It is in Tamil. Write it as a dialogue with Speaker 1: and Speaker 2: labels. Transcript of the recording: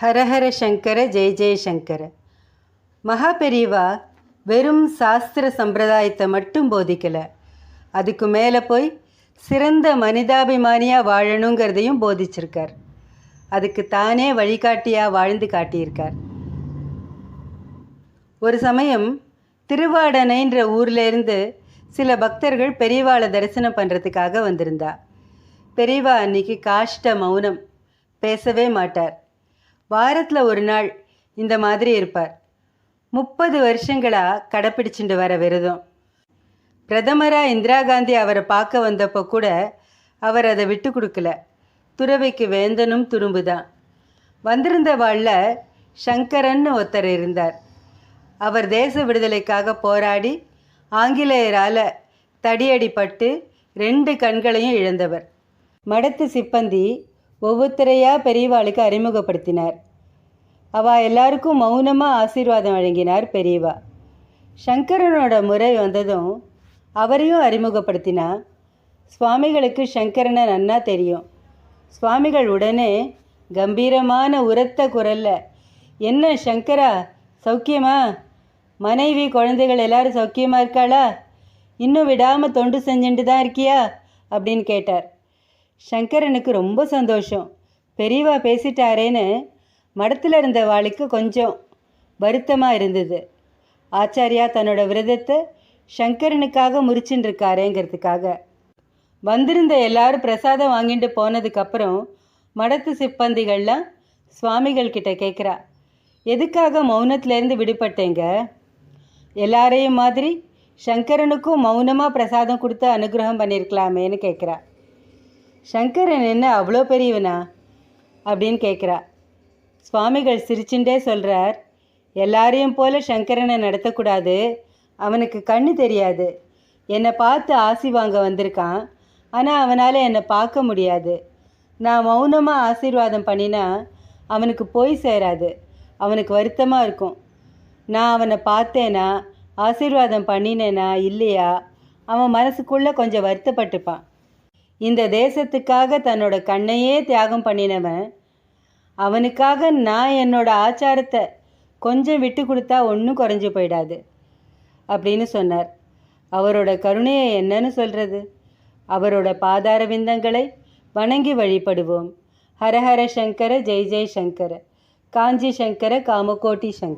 Speaker 1: ஹரஹர சங்கர ஜெய ஜெயசங்கர மகாபெரிவா மகா வெறும் சாஸ்திர சம்பிரதாயத்தை மட்டும் போதிக்கலை. அதுக்கு மேலே போய் சிறந்த மனிதாபிமானியாக வாழணுங்கிறதையும் போதிச்சிருக்கார். அதுக்கு தானே வழிகாட்டியாக வாழ்ந்து காட்டியிருக்கார். ஒரு சமயம் திருவாடனைன்ற ஊர்லேருந்து சில பக்தர்கள் பெரியவாளை தரிசனம் பண்ணுறதுக்காக வந்திருந்தா. பெரியவா அன்னைக்கு காஷ்ட மௌனம் பேசவே மாட்டார். வாரத்தில் ஒரு நாள் இந்த மாதிரி இருப்பார். முப்பது வருஷங்களாக கடைப்பிடிச்சுட்டு வர விரதம். பிரதமராக இந்திரா காந்தி அவரை பார்க்க வந்தப்போ கூட அவர் அதை விட்டு கொடுக்கல. துறவைக்கு வேந்தனும் துரும்பு தான் வந்திருந்த வாழில் சங்கரன்னு ஒருத்தர் இருந்தார். அவர் தேச விடுதலைக்காக போராடி ஆங்கிலேயரால் தடியடிப்பட்டு ரெண்டு கண்களையும் இழந்தவர். மடத்து சிப்பந்தி ஒவ்வொருத்தரையாக பெரியவாளுக்கு அறிமுகப்படுத்தினார். அவ எல்லாருக்கும் மௌனமாக ஆசீர்வாதம் வழங்கினார் பெரியவா. சங்கரனோட முறை வந்ததும் அவரையும் அறிமுகப்படுத்தினா சுவாமிகளுக்கு சங்கரனை நன்னா தெரியும். சுவாமிகள் உடனே கம்பீரமான உரத்த குரலில் என்ன சங்கரா சௌக்கியமா? மனைவி குழந்தைகள் எல்லாரும் சௌக்கியமாக இருக்காளா? இன்னும் விடாமல் தொண்டு செஞ்சுட்டு தான் இருக்கியா? அப்படின்னு கேட்டார். சங்கரனுக்கு ரொம்ப சந்தோஷம். பெரியவா பேசிட்டாரேன்னு மடத்தில் இருந்த வாளுக்கு கொஞ்சம் வருத்தமாக இருந்தது. ஆச்சாரியா தன்னோட விரதத்தை சங்கரனுக்காக முறிச்சுட்டுருக்காரேங்கிறதுக்காக வந்திருந்த எல்லாரும் பிரசாதம் வாங்கிட்டு போனதுக்கப்புறம் மடத்து சிப்பந்திகள்லாம் சுவாமிகள் கிட்ட கேட்குறா எதுக்காக மௌனத்திலேருந்து விடுபட்டேங்க? எல்லாரையும் மாதிரி சங்கரனுக்கும் மௌனமாக பிரசாதம் கொடுத்து அனுகிரகம் பண்ணியிருக்கலாமேன்னு கேட்குறா சங்கரன் என்ன அவ்வளோ பெரியவனா? அப்படின்னு கேட்குறா. சுவாமிகள் சிரிச்சுட்டே சொல்கிறார் எல்லாரையும் போல சங்கரனை நடத்தக்கூடாது. அவனுக்கு கண்ணு தெரியாது. என்னை பார்த்து ஆசி வாங்க வந்திருக்கான். ஆனால் அவனால் என்னை பார்க்க முடியாது. நான் மௌனமாக ஆசீர்வாதம் பண்ணினா அவனுக்கு போய் சேராது. அவனுக்கு வருத்தமாக இருக்கும். நான் அவனை பார்த்தேனா? ஆசீர்வாதம் பண்ணினேனா? இல்லையா? அவன் மனசுக்குள்ளே கொஞ்சம் வருத்தப்பட்டுப்பான். இந்த தேசத்துக்காக தன்னோட கண்ணையே தியாகம் பண்ணினவன். அவனுக்காக நான் என்னோட ஆச்சாரத்தை கொஞ்சம் விட்டு கொடுத்தா ஒன்றும் குறைஞ்சு போயிடாது அப்படின்னு சொன்னார். அவரோட கருணையை என்னன்னு சொல்கிறது அவரோட பாதார விந்தங்களை வணங்கி வழிபடுவோம். ஹரஹர சங்கர ஜெய் ஜெய் சங்கர. காஞ்சி சங்கர காமகோட்டி சங்கர.